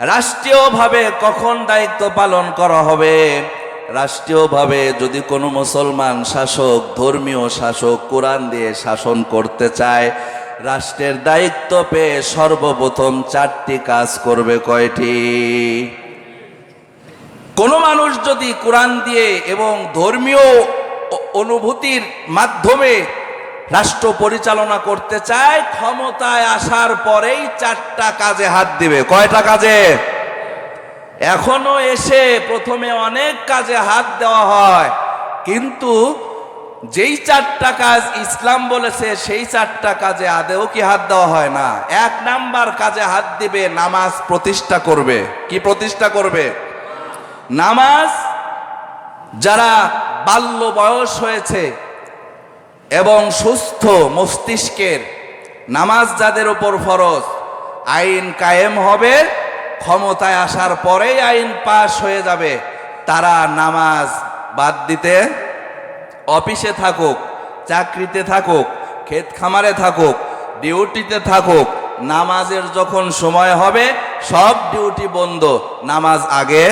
রাষ্ট্রীয়ভাবে কখন দায়িত্ব পালন করা হবে? রাষ্ট্রীয়ভাবে যদি কোনো মুসলমান শাসক, ধর্মীয় শাসক কোরআন দিয়ে শাসন করতে চায়, রাষ্ট্রের দায়িত্ব পেয়ে সর্বপ্রথম চারটি কাজ করবে কয়টি? কোনো মানুষ যদি কোরআন দিয়ে এবং ধর্মীয় অনুভূতির মাধ্যমে রাষ্ট্র পরিচালনা করতে চায়, ক্ষমতায় আসার পরেই চারটা কাজে হাত দিবে। কয়টা কাজে? এখনও এসে প্রথমে অনেক কাজে হাত দেওয়া হয়, কিন্তু যেই চারটা কাজ ইসলাম বলেছে, সেই চারটা কাজে আদেও কি হাত দেওয়া হয় না? এক নাম্বার কাজে হাত দিবে, নামাজ প্রতিষ্ঠা করবে। কি প্রতিষ্ঠা করবে? নামাজ। যারা বাল্য বয়স হয়েছে এবং সুস্থ মস্তিষ্কের নামাজ যাদের উপর ফরজ, আইন কায়েম হবে, ক্ষমতায় আসার পরেই আইন পাশ হয়ে যাবে। তারা নামাজ বাদ দিতে অফিসে থাকুক, চাকরিতে থাকুক, ক্ষেত খামারে থাকুক, ডিউটিতে থাকুক, নামাজের যখন সময় হবে, সব ডিউটি বন্ধ, নামাজ আগে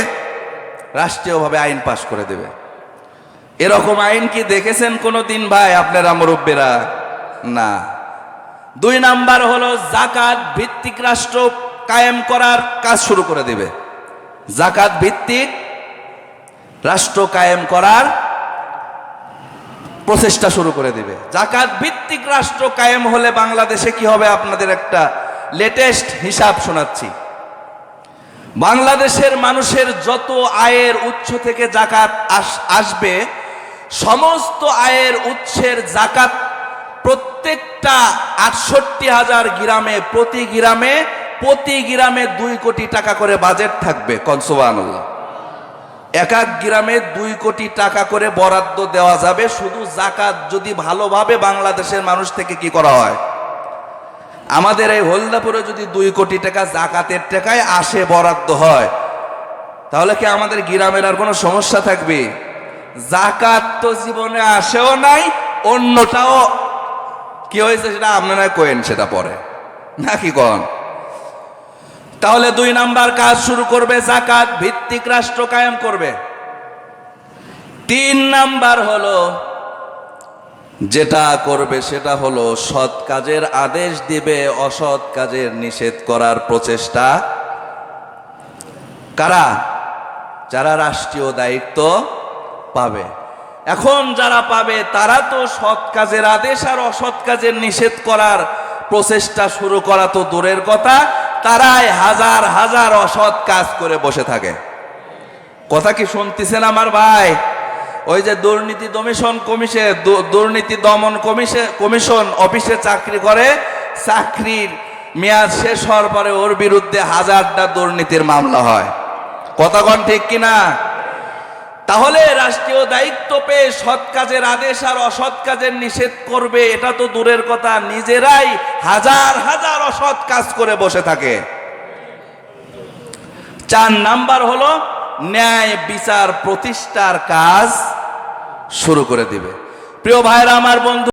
রাষ্ট্রীয়ভাবে আইন পাশ করে দেবে। এরকম আইন কি দেখেছেন কোনো দিন ভাই আপনারা মুরব্বীরা? না। দুই নাম্বার হলো জাকাত ভিত্তিক রাষ্ট্র কায়েম করার কাজ শুরু করে দেবে। জাকাত ভিত্তিক রাষ্ট্র কায়েম করার প্রচেষ্টা শুরু করে দিবে। জাকাত ভিত্তিক রাষ্ট্র কায়েম হলে বাংলাদেশে কি হবে আপনাদের একটা লেটেস্ট হিসাব শোনাচ্ছি। বাংলাদেশের মানুষের যত আয়ের উৎস থেকে জাকাত আসবে সমস্ত আয়ের উৎসের জাকাত প্রত্যেকটা আটষট্টি হাজার গ্রামে প্রতি গ্রামে প্রতি গ্রামে দুই কোটি টাকা করে বাজেট থাকবে কনসোবানুল্লাহ এক এক গ্রামে দুই কোটি টাকা করে বরাদ্দ দেওয়া যাবে, শুধু জাকাত যদি ভালোভাবে বাংলাদেশের মানুষ থেকে কি করা হয়? আমাদের এই হলদাপুরে যদি দুই কোটি টাকা জাকাতের টাকায় আসে বরাদ্দ হয়, তাহলে কি আমাদের গ্রামের আর কোনো সমস্যা থাকবে? জাকাত তো জীবনে আসেও নাই, অন্যটাও। কি হয়েছে সেটা আপনারা কোয়েন সেটা পরে। নাকি কন? তাহলে দুই নাম্বার কাজ শুরু করবে জাকাত, ভিত্তিক রাষ্ট্র কায়েম করবে। তিন নাম্বার হলো, যেটা করবে সেটা হলো সৎ কাজের আদেশ দিবে, অসৎ কাজের নিষেধ করার প্রচেষ্টা। কারা? যারা রাষ্ট্রীয় দায়িত্ব পাবে। এখন যারা পাবে, তারা তো সৎ কাজের আদেশ আর অসৎ কাজের নিষেধ করার প্রচেষ্টা শুরু করা তো দূরের কথা, তারাই হাজার হাজার অসৎ কাজ করে বসে থাকে। কথা কি শুনতেছেন আমার ভাই? ওই যে দুর্নীতি দমিশন কমিশে দুর্নীতি দমন কমিশে কমিশন অফিসে চাকরি করে, চাকরির মেয়াদ শেষ হওয়ার পরে ওর বিরুদ্ধে হাজারটা দুর্নীতির মামলা হয়। কথা কন ঠিক কিনা? তাহলে রাষ্ট্রীয় দায়িত্ব পেয়ে সৎ কাজের আদেশ আর অসৎ কাজের নিষেধ করবে, এটা তো দূরের কথা। নিজেরাই হাজার হাজার অসৎ কাজ করে বসে থাকে। চার নাম্বার হলো, ন্যায় বিচার প্রতিষ্ঠার কাজ শুরু করে দিবে। প্রিয় ভাইরা, আমার বন্ধু